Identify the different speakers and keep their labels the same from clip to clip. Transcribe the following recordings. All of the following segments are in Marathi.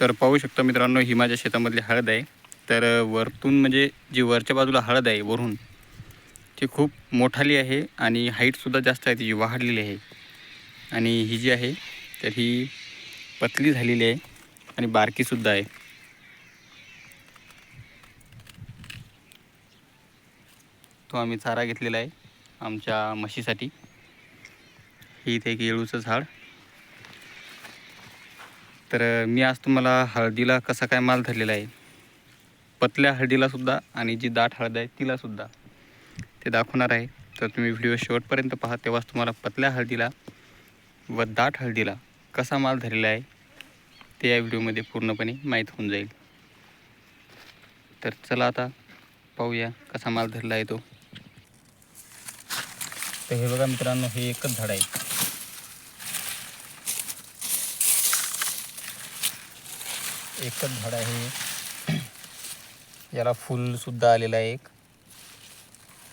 Speaker 1: तर पाहू शकता मित्रांनो ही माझ्या शेतामधली हळद आहे. तर वरतून म्हणजे जी वरच्या बाजूला हळद आहे वरून ती खूप मोठाली आहे आणि हाईटसुद्धा जास्त आहे तिची वाढलेली आहे. आणि ही जी आहे तर ही पतली झालेली आहे आणि बारकीसुद्धा आहे. तो आम्ही चारा घेतलेला आहे आमच्या म्हशीसाठी. ही इथे एक येळूचं झाड. तर मी आज तुम्हाला हळदीला कसा काय माल धरलेला आहे पतल्या हळदीलासुद्धा आणि जी दाट हळद आहे तिलासुद्धा ते दाखवणार आहे. तर तुम्ही व्हिडिओ शेवटपर्यंत पहा तेव्हाच तुम्हाला पतल्या हळदीला व दाट हळदीला कसा माल धरलेला आहे ते या व्हिडिओमध्ये पूर्णपणे माहीत होऊन जाईल. तर चला आता पाहूया कसा माल धरला आहे तो. तर हे बघा मित्रांनो हे एकच झाड आहे. एकच झाड आहे. याला फुलसुद्धा आलेलं आहे एक.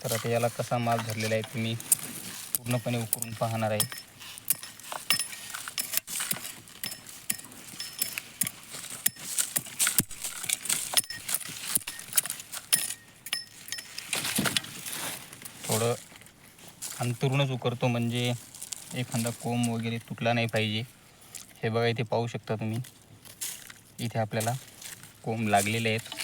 Speaker 1: तर आता याला कसा माल धरलेला आहे तुम्ही पूर्णपणे उकरून पाहणार आहे. थोडं अंतरूनच उकरतो म्हणजे एखादा कोंब वगैरे तुटला नाही पाहिजे. हे बघा इथे पाहू शकता तुम्ही. इथे आपल्याला कोंब लागलेले आहेत.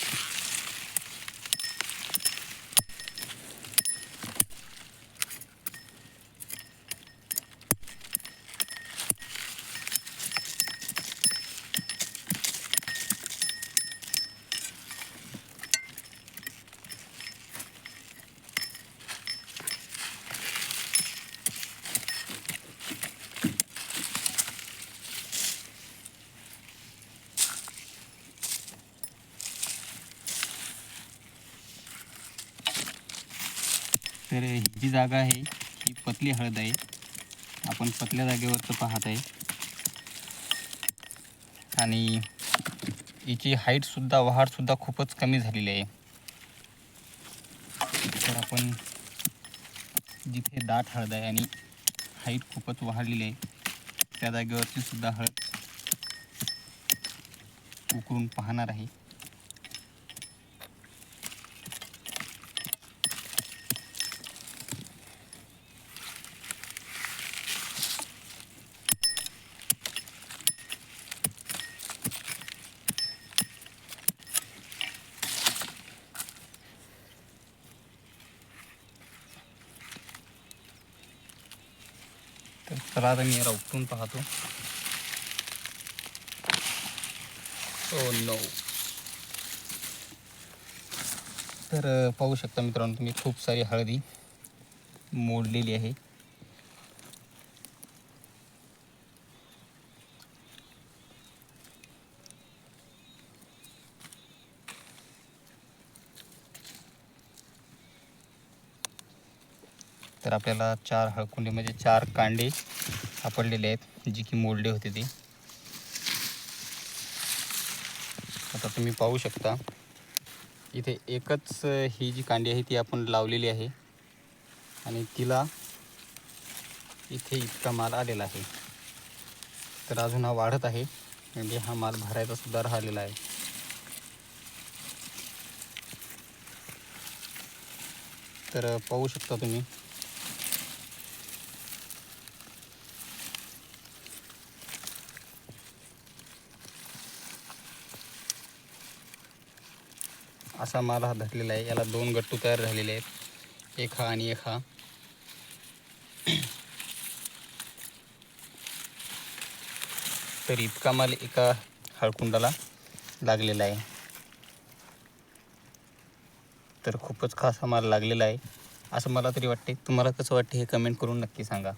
Speaker 1: तर ही जी जागा आहे. ही पतली हळद आहे. आपण पतल्या जागेवरचं पाहत आहे. आणि हिची हाईटसुद्धा वाढसुद्धा खूपच कमी झालेली आहे. तर आपण जिथे दाट हळद आहे आणि हाईट खूपच वाढलेली आहे त्या जागेवरची सुद्धा हळद उकरून पाहणार आहे. तर चला आता मी याला उपटून पाहतो. ओ नो तर पाहू शकता मित्रांनो तुम्ही खूप सारी हळदी मोडलेली आहे. तर आपल्याला चार हळकुंडी म्हणजे चार कांडे सापडलेले आहेत जी की मोडले होते ती. आता तुम्ही पाहू शकता इथे एकच ही जी कांडी आहे ती आपण लावलेली आहे आणि तिला इथे इतका माल आलेला आहे. तर अजून हा वाढत आहे म्हणजे हा माल भरायचा सुद्धा राहिलेला आहे. तर पाहू शकता तुम्ही असा माल हा धरलेला आहे. याला दोन गट्टू तयार झालेले आहेत. एक हा आणि एक हा. तर इतका माल एका हळकुंडाला लागलेला आहे. तर खूपच खास हा माल लागलेला आहे. असं मला तरी वाटते तुम्हाला कसं वाटते हे कमेंट करून नक्की सांगा.